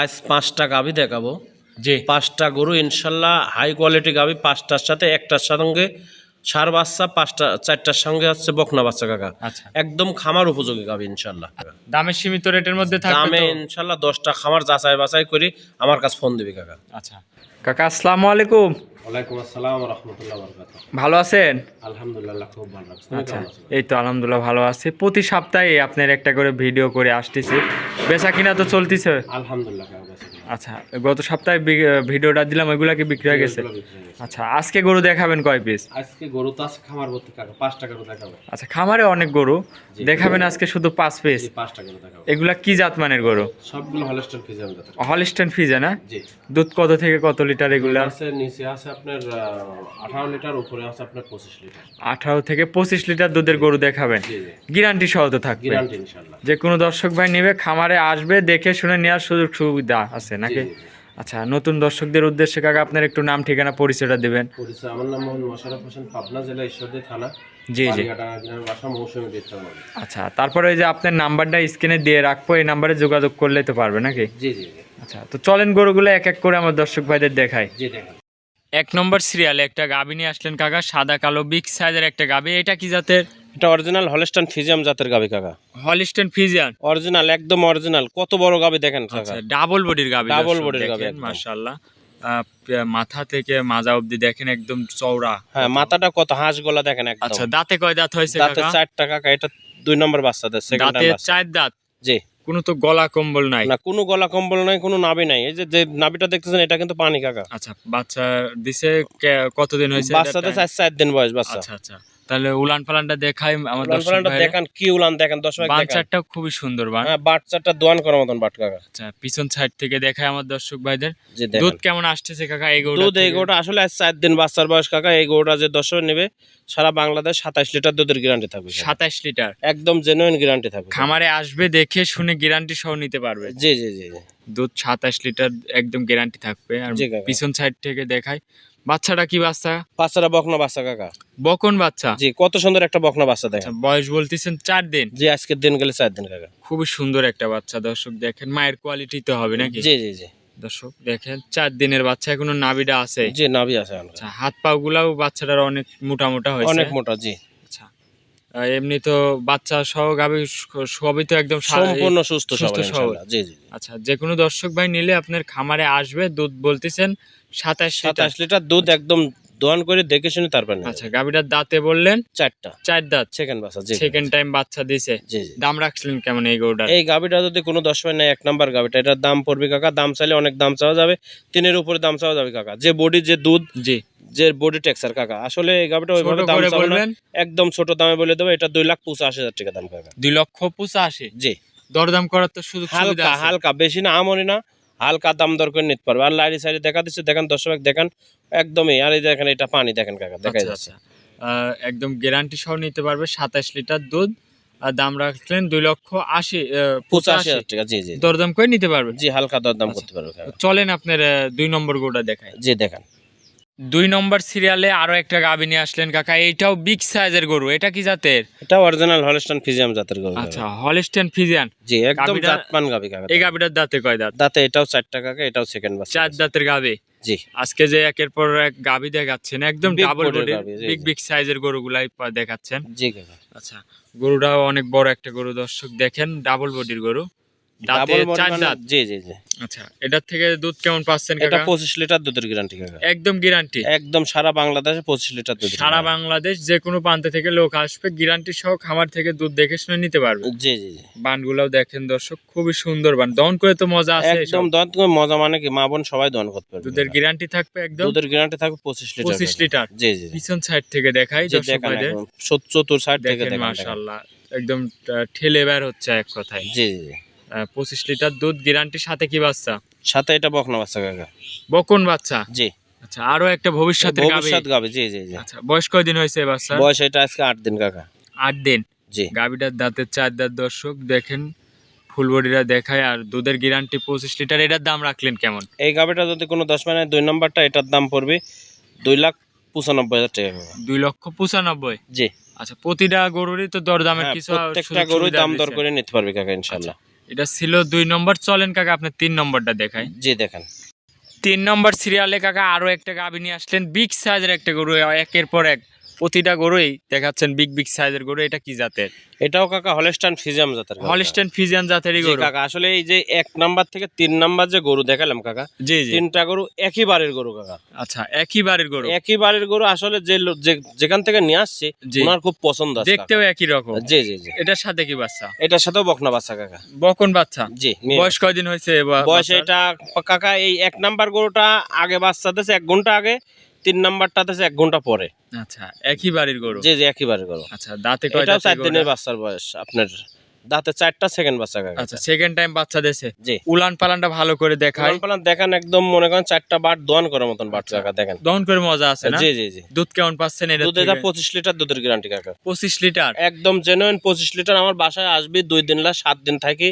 আজ পাঁচটা গাভি দেখাবো। যে পাঁচটা গরু ইনশাল্লাহ হাই কোয়ালিটি গাভি পাঁচটার সাথে একটার সঙ্গে সার বাচ্চা পাঁচটা চারটার সঙ্গে হচ্ছে বকনা বাচ্চা কাকা। আচ্ছা। একদম খামার উপযোগী গাভি ইনশাল্লাহ। দামে সীমিত রেটের মধ্যে থাকবে দামে ইনশাল্লাহ দশটা খামার যাচাই বাছাই করি আমার কাছে ফোন দিবি কাকা। আচ্ছা। কাকা আসসালামু আলাইকুম। ওয়ালাইকুম আসসালাম রহমতুল্লাহ বরকাত ভালো আছেন? আলহামদুলিল্লাহ খুব ভালো লাগছে আচ্ছা এই তো আলহামদুলিল্লাহ ভালো আছি। প্রতি সপ্তাহে আপনার একটা করে ভিডিও করে আসতেছি। বেচা কিনা তো চলতেছে। আলহামদুলিল্লাহ। আচ্ছা গত সপ্তাহে ভিডিওটা দিলাম ওইগুলা কি বিক্রি হয়ে গেছে। আচ্ছা আজকে গরু দেখাবেন কয় পিস আজকে গরু তো আছে খামার ভর্তি কাকা পাঁচটা গরু দেখাবো। আচ্ছা খামারে অনেক গরু। দেখাবেন আজকে শুধু পাঁচ পিস পাঁচটা গরু দেখাবো। এগুলা কি জাত মানের গরু? সবগুলো হলস্টন জাতের। হলিস্টেন ফিজে না? জি। দুধ কত থেকে কত লিটার এগুলা? আছে নিচে আছে আপনার আঠারো লিটার উপরে আছে আপনার পঁচিশ লিটার। আঠারো থেকে পঁচিশ লিটার দুধের গরু দেখাবেন। গ্যারান্টি সহ তো থাকবে। গ্যারান্টি ইনশাল্লাহ যে কোনো দর্শক ভাই নেবে খামারে আসবে দেখে শুনে নেওয়ার সুযোগ সুবিধা আছে নাকি। আচ্ছা নতুন দর্শকদের উদ্দেশ্যে কাকা আপনার একটু নাম ঠিকানা পরিচয়টা দেবেন। পরিচয় আমার নাম মোহাম্মদ মোশারফ হোসেন পাবনা জেলা ঈশ্বরদী থানা জি জি। আচ্ছা তারপরে ওই যে আপনার নাম্বারটা স্ক্রিনে দিয়ে রাখব এই নাম্বারে যোগাযোগ করলে তো পারবে নাকি? জি জি। আচ্ছা তো চলেন গরুগুলো এক এক করে আমার দর্শক ভাইদের দেখাই। এক নম্বর সিরিয়ালে একটা গাবি নিয়ে আসলেন কাকা সাদা কালো বিগ সাইজের একটা গাবি। এটা কি জাতের? এটা অরিজিনাল হলস্টন ফিজিয়াম জাতের গাবি কাকা। হলিস্টেন ফিজিয়ান অরিজিনাল একদম অরিজিনাল কত বড় গাবি দেখেন কাকা। আচ্ছা ডাবল বডির গাবি ডাবল বডির গাভী একদম। মাশাআল্লাহ। আহ, মাথা থেকে মাজা অবধি দেখেন একদম চওড়া। হ্যাঁ মাথাটা কত হাঁস গলা দেখেন একদম। আচ্ছা দাঁতে কয় দাঁত হয়েছে দাঁতে কাকা? চারটা কাকা। এটা দুই নম্বর বাচ্চা সেকেন্ড দাঁতে চার দাঁত? জি। কোনো তো গলা কম্বল নাই। না কোনো গলা কম্বল নাই কোনো নাবি নাই। এই যে যে নাবিটা দেখতেছেন এটা কিন্তু পানি কাকা। আচ্ছা বাচ্চা দিছে কতদিন হয়েছে বাচ্চাতে চার চার দিন বয়স বাচ্চা। আচ্ছা আচ্ছা। তাহলে উলান পালানটা দেখাই আমার উলান দর্শক পালানটা দেখান কি উলান দেখেন মিনিট দেখেন। বাঞ্চারটা খুবই সুন্দর বান। হ্যাঁ বাচ্চাটা দোয়ান করার মতন বাট কাকা। আচ্ছা পিছন সাইড থেকে দেখায় আমার দর্শক ভাইদের। দুধ কেমন আসতেছে কাকা এই গরুটা দুধ এই? গরুটা আসলে আজ চার দিন বাচ্চার বয়স কাকা এই গরুটা যে দশ নেবে সারা বাংলাদেশ সাতাইশ লিটার দুধের গ্যারান্টি থাকবে কাকা। সাতাশ লিটার? একদম জেনুইন গ্যারান্টি থাকবে। খামারে আসবে দেখে শুনে গ্যারান্টি সহ নিতে পারবে। জি জি জি জি। দুধ সাতাশ লিটার একদম গ্যারান্টি থাকবে। আর পিছন সাইড থেকে দেখাই বাচ্চাটা কি বাচ্চা? বাচ্চাটা বকনা বাচ্চা কাকা। বকন বাচ্চা? জি কত সুন্দর একটা বকনা বাচ্চা দেখেন। আচ্ছা বয়স বলতেছেন চার দিন? জি আজকের দিন গেলে চার দিন কাকা। খুবই সুন্দর একটা বাচ্চা দর্শক দেখেন মায়ের কোয়ালিটি তো হবে নাকি? জি জি জি। দর্শক দেখেন চার দিনের বাচ্চা এখনও নাবিটা আছে। জি নাবি আছে আচ্ছা হাত পা গুলাও বাচ্চাটার অনেক মোটা মোটা হয়েছে। অনেক মোটা জি। এমনি তো বাচ্চা সহ গাবি সবই তো একদম সম্পূর্ণ সুস্থ সুস্থ সবল। জি জি আচ্ছা যে কোনো দর্শক ভাই নিলে আপনার খামারে আসবে দুধ বলতেছেন সাতাশ সাতাশ লিটার দুধ একদম দোয়ান করে দেখে শুনে তারপর। আচ্ছা গাবিটার দাঁতে বললেন? চারটা। চার দাঁত। সেকেন্ড বাচ্চা জি। সেকেন্ড টাইম বাচ্চা দিছে। দাম রাখছিলেন কেমন এই গরুটার? এই গাবিটা যদি কোনো দশ নেয় এক নাম্বার গাবিটা এটার দাম পড়বে কাকা দাম চাইলে অনেক দাম চাওয়া যাবে। তিনের উপরে দাম চাওয়া যাবে কাকা। যে বডি যে দুধ জি। যে বডি টেক্সার কাকা। আসলে এই গাবিটা ওইভাবে দাম চাবো না। বলবেন? একদম ছোট দামে বলে দেবো এটা দুই লাখ পঁচাশি হাজার টাকা দাম কাকা দুই লক্ষ পঁচাশি? জি। দরদাম করার তো শুধু হালকা হালকা বেশি না আমনি না। হালকা দাম দর করে নিতে পারবে। আর লাইরি সাইডে দেখা দিচ্ছে দেখেন দর্শক দেখেন একদমই আর এই দেখেন এটা পানি দেখেন কাকা দেখা আচ্ছা, যাচ্ছে আচ্ছা। আহ, একদম গ্যারান্টি সহ নিতে পারবে সাতাশ লিটার দুধ। আর দাম রাখলেন দুই লক্ষ আশি পঁচাশি হাজার টাকা জি জি। দরদাম করে নিতে পারবে? জি হালকা দর দাম আচ্ছা। করতে পারবে চলেন আপনার দুই নম্বর গোটা দেখায় জি দেখেন। দুই নম্বর সিরিয়ালে আরও একটা গাবি নিয়ে আসলেন কাকা এইটাও বিগ সাইজের গরু এটা কি জাতের? এটা অরিজিনাল হলস্টন ফিজিয়াম জাতের গরু কাকা। আচ্ছা হলিস্টেন ফিজিয়ান জি একদম জাতমান গাবি কাকা এই গাবিটার দাঁতে কয় দাঁত? দাঁতে এটাও চার টাকা এটাও সেকেন্ড বাচ্চা চার দাঁতের গাবি জি। আজকে যে একের পর এক গাবি দেখাচ্ছেন একদম ডাবল বডি গাভী, বিগ। বিগ সাইজের গরুগুলাই দেখাচ্ছেন। জি কাকা। আচ্ছা গরুটাও অনেক বড় একটা গরু দর্শক দেখেন ডাবল বডির গরু। দাঁতে চার দাঁত। জি জি জি। আচ্ছা এটার থেকে দুধ কেমন পাচ্ছেন এটা পঁচিশ লিটার দুধের গ্যারান্টি একদম গ্যারান্টি একদম সারা বাংলাদেশে পঁচিশ লিটার দুধ সারা বাংলাদেশ যে কোনো প্রান্ত থেকে লোক আসবে গ্যারান্টি সহ খামার থেকে দুধ দেখে শুনে নিতে পারবে। জি জি জি। বানগুলাও দেখেন দর্শক খুবই সুন্দর বান। দহন করে তো মজা আছে একদম দন তুমি মজা মানে কি মা বোন সবাই দন করতে পারবে। দুধের গ্যারান্টি থাকবে একদম। দুধের গ্যারান্টি থাকবে পঁচিশ লিটার পঁচিশ লিটার। জি জি। পিছন সাইড থেকে দেখাই দর্শক ভাইদের। চতুর সাইড থেকে দেখেন। মাশাআল্লাহ একদম ঠেলে বের হচ্ছে এক কথায়। জি জি। পঁচিশ লিটার দুধ গ্যারান্টির সাথে কি বাচ্চা? সাথে এটা বকনা বাচ্চা কাকা। বকন বাচ্চা? জি। আচ্ছা আরও একটা ভবিষ্যতের গাবি। ভবিষ্যৎ গাবে জি জি জি। আচ্ছা বয়স কয়দিন হয়েছে বাচ্চা বয়স এটা আজকে আট দিন কাকা। আট দিন? জি। গাবিটার দাঁতের চার দাঁত দর্শক দেখেন ফুল বডিরা দেখায় আর দুধের গ্যারান্টি পঁচিশ লিটার এটার দাম রাখলেন কেমন? এই গাবিটা যদি কোনো দশ মানে দুই নম্বরটা এটার দাম পড়বে দুই লাখ পঁচানব্বই হাজার টাকা কাকা। দুই লক্ষ পঁচানব্বই? জি। আচ্ছা প্রতিটা গরুরই তো দরদামের হ্যাঁ, কিছু প্রত্যেকটা সুবিধা দাম দর করে নিতে পারবে কাকা ইনশাল্লাহ এটা ছিল দুই নম্বর। চলেন কাকা আপনি তিন নম্বরটা দেখাই। জি দেখেন। তিন নম্বর সিরিয়ালে কাকা আরও একটা গাভী নিয়ে আসলেন। বিগ সাইজের একটা গরু একের পর এক। প্রতিটা গরুই দেখাচ্ছেন বিগ বিগ সাইজের গরু এটা কি জাতের? এটাও কাকা হলেস্টান ফিজিয়াম জাতের। হলিস্টেন ফিজিয়ান জাতেরই জি গরু। কাকা আসলে এই যে এক নাম্বার থেকে তিন নাম্বার যে গরু দেখালাম কাকা জি জি। তিনটা গরু একই বাড়ির গরু কাকা। আচ্ছা একই বাড়ির গরু? একই বাড়ির গরু আসলে যে যেখান থেকে নিয়ে আসছে ওনার খুব পছন্দ আছে দেখতেও একই রকম। জি জি জি। এটার সাথে কি বাচ্চা? এটার সাথেও বকনা বাচ্চা কাকা। বকন বাচ্চা? জি বয়স কয়দিন হয়েছে বয়স এটা কাকা এই এক নাম্বার গরুটা আগে বাচ্চা দিয়েছে এক ঘণ্টা আগে। তিন নাম্বারটা দিয়েছে এক ঘণ্টা পরে। আচ্ছা একই বাড়ির গরু? জি জি একই বাড়ির গরু। আচ্ছা দাঁতে চার দিনের বাচ্চার বয়স আপনার দাঁতে চারটা সেকেন্ড বাচ্চা আচ্ছা সেকেন্ড টাইম বাচ্চা দেছে জি। উলান পালানটা ভালো করে দেখাই। পালান পালান দেখেন একদম মনে করেন চারটা বাট দোয়ান করার মতন বাট আচ্ছা। কাকা দেখেন। দহন করে মজা আছে না? জি জি জি। দুধ কেমন পাচ্ছেন এটা দুধ এটা পঁচিশ লিটার দুধের গ্যারান্টি কাকা। পঁচিশ লিটার? একদম জেনুইন পঁচিশ লিটার আমার বাসায় আসবি দুই দিন লা সাত দিন থাকি।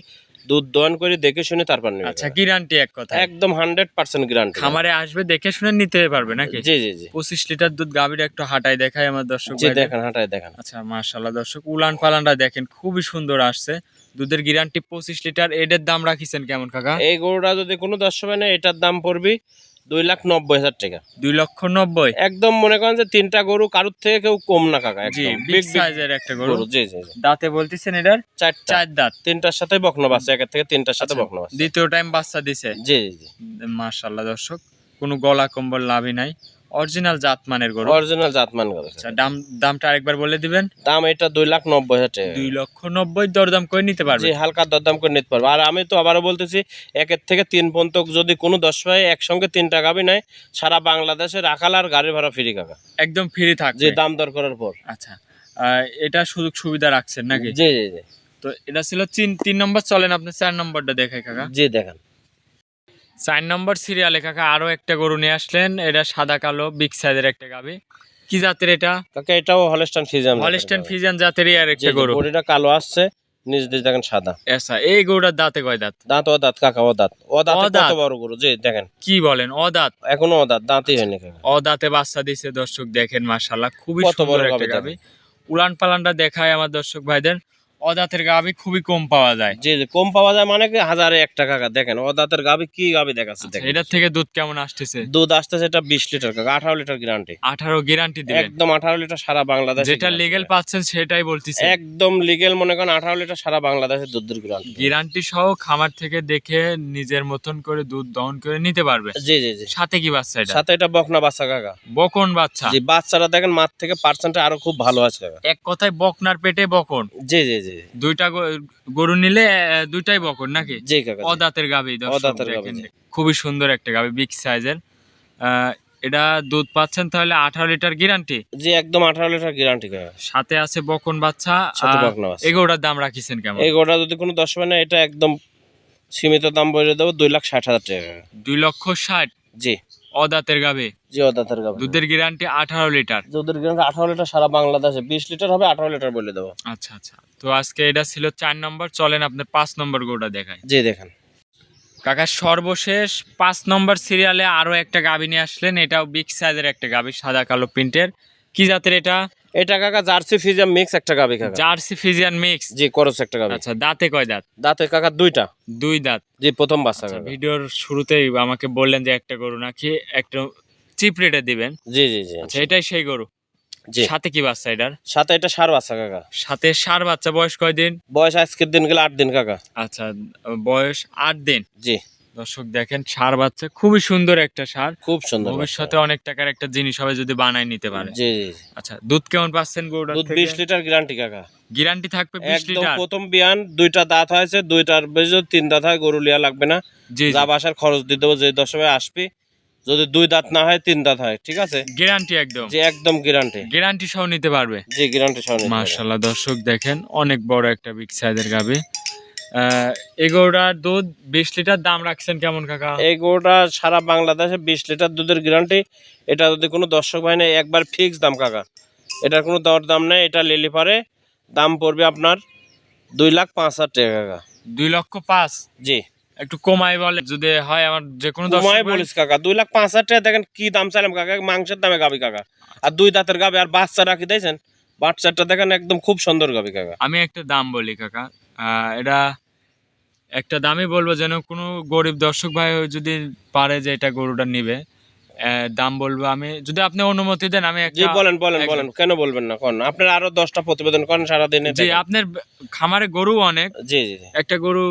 দুধ দোয়ান করে দেখে শুনে তারপর নেবে। আচ্ছা। গ্যারান্টি এক কথা। একদম হান্ড্রেড পার্সেন্ট গ্যারান্টি খামারে আসবে দেখে শুনে নিতে পারবে নাকি? জি জি জি। পঁচিশ লিটার দুধ গাভীর একটু হাঁটাই দেখাই আমার দর্শক জি দেখেন হাঁটায় দেখেন। আচ্ছা মার্শাল্লাহ দর্শক উলান পালানটা দেখেন খুবই সুন্দর আসছে। দুধের গ্যারান্টি পঁচিশ লিটার এটার দাম রাখিছেন কেমন কাকা? এই গরুটা যদি কোনো দর্শক না এটার দাম পড়বি দুই লাখ নব্বই হাজার টাকা। দুই লক্ষ নব্বই? একদম মনে করেন যে তিনটা গরু কারোর থেকে কেউ কম না কাকা জি বিগ বিগ বিগ সাইজের একটা গরু। জি জি দাঁতে বলতেছেন এটার? চার চার দাঁত। তিনটার সাথে বকনা বাচ্চা একের থেকে তিনটার সাথে আচ্ছা, বকনা বাচ্চা দ্বিতীয় টাইম বাচ্চা দিছে। জি জি জি। মার্শাল্লাহ দর্শক কোনো গলা কম্বল লাভই নাই। অরিজিনাল জাতমানের গরু। অরিজিনাল জাতমান গরু। আচ্ছা দাম দামটা আরেকবার বলে দিবেন। দাম এটা দুই লাখ নব্বই হাজার টাকা। দুই লক্ষ নব্বই দরদাম করে নিতে পারবে। জি হালকা দরদাম করে নিতে পারবে। আর আমি তো আবারও বলতেছি একের থেকে তিন পর্যন্ত যদি কোনো দশ ভাই একসঙ্গে তিন টাকা বি নেয়। সারা বাংলাদেশে রাখাল আর গাড়ি ভাড়া ফ্রি কাকা। একদম ফ্রি থাকবে। যে দাম দর করার পর। আচ্ছা এটা সুযোগ সুবিধা রাখছেন নাকি? জি জি জি। তো এটা ছিল তিন তিন নম্বর চলেন আপনি চার নম্বরটা দেখাই কাকা। জি দেখেন। চার নম্বর সিরিয়ালে কাকা আরও একটা গরু নিয়ে আসলেন। এটা সাদা কালো বিগ সাইজের একটা গাবি। কি জাতের এটা? কাকা এটাও হলস্টান ফিজাম হলিস্টেন ফিজিয়ান জাতেরই আর একটা গরু। বডিটা কালো আসছে নিজ দিয়ে দেখেন সাদা। আচ্ছা এই গরুটার দাঁতে কয় দাঁত? দাঁত ও দাঁত কাকা ও দাঁত। ও দাঁত? কত বড় গরু? জি দেখেন। কি বলেন ও দাঁত এখনও ও দাঁত দাঁতই হয়নি কাকা। অদাঁতে বাচ্চা দিছে দর্শক দেখেন মাশাল্লাহ খুবই সুন্দর একটা গাবি। উলান পালানটা দেখায় আমার দর্শক ভাইদের। অদাঁতের গাবি খুবই কম পাওয়া যায়। জি জি কম পাওয়া যায় মানে কি হাজারে একটা কাকা দেখেন ও দাঁতের গাবি কি গাবি দেখাচ্ছে আচ্ছা, দেখেন। এটার থেকে দুধ কেমন আসতেছে? দুধ আসতেছে এটা বিশ লিটার কাকা আঠারো লিটার গ্যারান্টি আঠারো গ্যারান্টি দিবেন। একদম আঠারো লিটার সারা বাংলাদেশ যেটা লিগেল পাচ্ছেন সেটাই বলতেছে। একদম লিগেল মনে করেন আঠারো লিটার সারা বাংলাদেশের দুধের গ্যারান্টি গ্যারান্টি সহ খামার থেকে দেখে নিজের মতন করে দুধ দহন করে নিতে পারবে। জি জি জি। সাথে কি বাচ্চা এটা? সাথে এটা বকনা বাচ্চা কাকা বকন বাচ্চা? জি বাচ্চারা দেখেন মাঠ থেকে পার্সেন্টে আরও খুব ভালো আছে কাকা এক কথায় বকনার পেটে বকন। জি জি জি। দুইটা গরু নিলে দুইটাই বকন নাকি? জি কাকা জি। গাবি অদাঁতের। খুবই সুন্দর একটা গাবি বিগ সাইজের। এটা দুধ পাচ্ছেন তাহলে আঠারো লিটার গ্যারান্টি? জি একদম আঠারো লিটার গ্যারান্টি সাথে আছে বকন বাচ্চা বকনা দাম রাখিছেন কেমন? এই গোটা যদি কোনো দশ মানে এটা একদম সীমিত দাম বলে দেবো দুই লাখ ষাট হাজার টাকা। দুই লক্ষ ষাট? জি। অদাঁতের গাবে জি অদাতের গাবে দুধের গ্যারান্টি আঠারো লিটার। দুধের গ্যারান্টি আঠারো লিটার সারা বাংলাদেশে। বিশ লিটার হবে আঠারো লিটার বলে দেবো। আচ্ছা আচ্ছা। তো আজকে এটা ছিল 4 নম্বর। চলেন আপনার 5 নম্বর গোটা দেখাই। জি দেখেন। কাকা সর্বশেষ পাঁচ নম্বর সিরিয়ালে আরও একটা গাবি নিয়ে আসলেন। এটাও বিগ সাইজের একটা গাবি সাদা কালো প্রিন্টের। কি জাতের এটা? এটা কাকা জার্সি ফিজিয়ান মিক্স একটা গাভী কাকা। জার্সি ফিজিয়ান মিক্স জি করস একটা গাভী আচ্ছা দাঁতে কয় দাঁত? দাঁতে কাকা দুইটা। দুই দাঁত। জি প্রথম বাচ্চা আচ্ছা, কাকা। ভিডিওর শুরুতেই আমাকে বললেন যে একটা গরু নাকি একটা চিপ রেটে দিবেন। জি জি জি। আচ্ছা এটাই সেই গরু। জি। সাথে কি বাচ্চা এটার? সাথে এটা সার বাচ্চা কাকা। সাথে সার বাচ্চা বয়স কয় দিন বয়স আজকের দিন গেলে আট দিন কাকা। আচ্ছা বয়স আট দিন। জি। দর্শক দেখেন সার বাচ্চা খুবই সুন্দর একটা সার। খুব সুন্দর ভবিষ্যতে অনেক টাকার একটা জিনিস হবে যদি বানাই নিতে পারে। জি জি জি। আচ্ছা দুধ কেমন পাচ্ছেন গরুটার দুধ থেকে? বিশ লিটার গ্যারান্টি কাকা। গ্যারান্টি থাকবে বিশ একদম প্রথম বিয়ান দুইটা দাঁত হয়েছে দুইটার যদি তিন দাঁত হয় গরু লিয়া লাগবে না। জি যা বাসার খরচ দিয়ে দেবো যে দশ সময় আসবি যদি দুই দাঁত না হয় তিন দাঁত হয় ঠিক আছে? গ্যারান্টি একদম। যে একদম গ্যারান্টি গ্যারান্টি সহ নিতে পারবে? জি গ্যারান্টি সহ। মার্শাল্লাহ দর্শক দেখেন অনেক বড় একটা বিগ সাইজের গাবি এগারোটার দুধ বিশ লিটার দাম রাখছেন কেমন কাকা? এই গরুটা সারা বাংলাদেশে বিশ লিটার দুধের গ্যারান্টি এটা যদি কোনো দর্শক ভাই নেই একবার ফিক্স দাম কাকা। এটার কোনো দর দাম নেই এটা লিলি পারে দাম পড়বে আপনার দুই লাখ পাঁচ হাজার টাকা কাকা। দুই লক্ষ পাঁচ? জি। একটু কমাই বলে যদি হয় আমার যে কোনো ভাই- বলিস কাকা। দুই লাখ পাঁচ হাজার টাকা দেখেন কি দাম চাইলাম কাকা। মাংসের দামে গাবি কাকা। আর দুই দাঁতের গাবি আর বাচ্চা রাখি দিয়েছেন বাচ্চাটা দেখেন একদম খুব সুন্দর গাবি কাকা। আমি একটা দাম বলি কাকা। এটা একটা দামই বলব যেন কোনো গরিব দর্শক ভাই যদি পারে যে এটা গরুটা নিবে দাম বলব আমি। যদি আপনি অনুমতি দেন আমি জি একটা বলেন বলেন বলেন কেন বলবেন না? কোন আপনার আরও দশটা প্রতিবেদন করেন সারাদিনে জি আপনার খামারে গরু অনেক। জি জি একটা গরু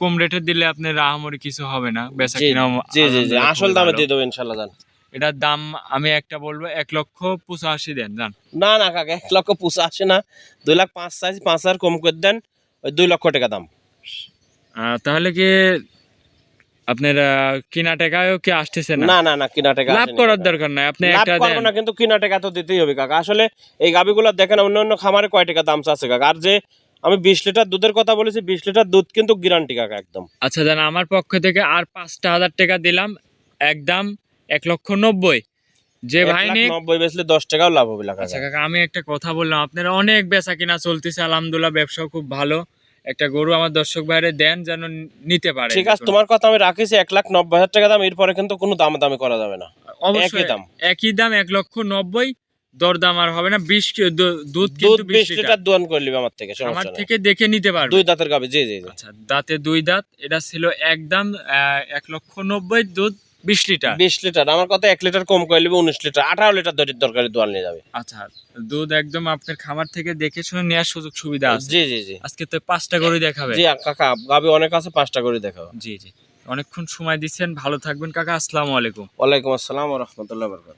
কম রেটে দিলে আপনার আহামরি কিছু হবে না বেচা কিনা জি জি জি আসল দামে দিয়ে দেবো ইনশাল্লাহ জান। এটার দাম আমি একটা বলব এক লক্ষ পঁচাশি দেন জান। না না কাকা এক লক্ষ পঁচাশি না দুই লাখ পাঁচ সাইজ পাঁচ হাজার কম করে দেন। ওই দুই লক্ষ টাকা দাম। তাহলে কি আপনার কিনা টাকায়ও কি আসতেছে না? না না কিনা টাকা লাভ করার দরকার নাই। আপনি একটা করব দেন। না কিন্তু কিনা টাকা তো দিতেই হবে কাকা। আসলে এই গাবিগুলো দেখেন অন্য অন্য খামারে কয় টাকা দাম চাচ্ছে কাকা। আর যে আমি বিশ লিটার দুধের কথা বলেছি বিশ লিটার দুধ কিন্তু গ্যারান্টি কাকা একদম। আচ্ছা দেন আমার পক্ষ থেকে আর পাঁচটা হাজার টাকা দিলাম একদম এক লক্ষ নব্বই। যে ভাই নব্বই বেচলে দশ টাকাও লাভ হবে আচ্ছা কাকা আমি একটা কথা বললাম আপনার অনেক বেচা কিনা চলতেছে আলহামদুলিল্লাহ ব্যবসা খুব ভালো। একটা গরু আমার দর্শক ভাইরে দেন যেন নিতে পারে। ঠিক আছে তোমার কথা আমি রাখিছি এক লাখ নব্বই হাজার টাকা দাম এরপরে কিন্তু কোনো দাম দামি করা যাবে না। অবশ্যই একই দাম। একই দাম এক লক্ষ নব্বই দরদাম আর হবে না বিশ দুধ কিন্তু বিশ লিটার। দোয়ান করে নিবে আমার থেকে আমার থেকে দেখে নিতে পারবে। দুই দাঁতের গাবি জি জি আচ্ছা দাঁতে দুই দাঁত এটা ছিল একদম আহ, এক লক্ষ নব্বই দুধ বিশ লিটার? বিশ লিটার। আমার কথা এক লিটার কম করে নিবে উনিশ লিটার। আঠারো লিটার দড়ির দরকারি দোয়াল নিয়ে যাবে। আচ্ছা দুধ একদম আপনার খামার থেকে দেখে শুনে নেওয়ার সুযোগ সুবিধা আছে। জি জি জি। আজকে তো পাঁচটা করে দেখাবে। জি কাকা গাবি অনেক আছে পাঁচটা করে দেখাবো। জি জি। অনেকক্ষণ সময় দিচ্ছেন। ভালো থাকবেন কাকা আসসালামু আলাইকুম। ওয়ালাইকুম আসসালাম রহমতুল্লাহ বরকাত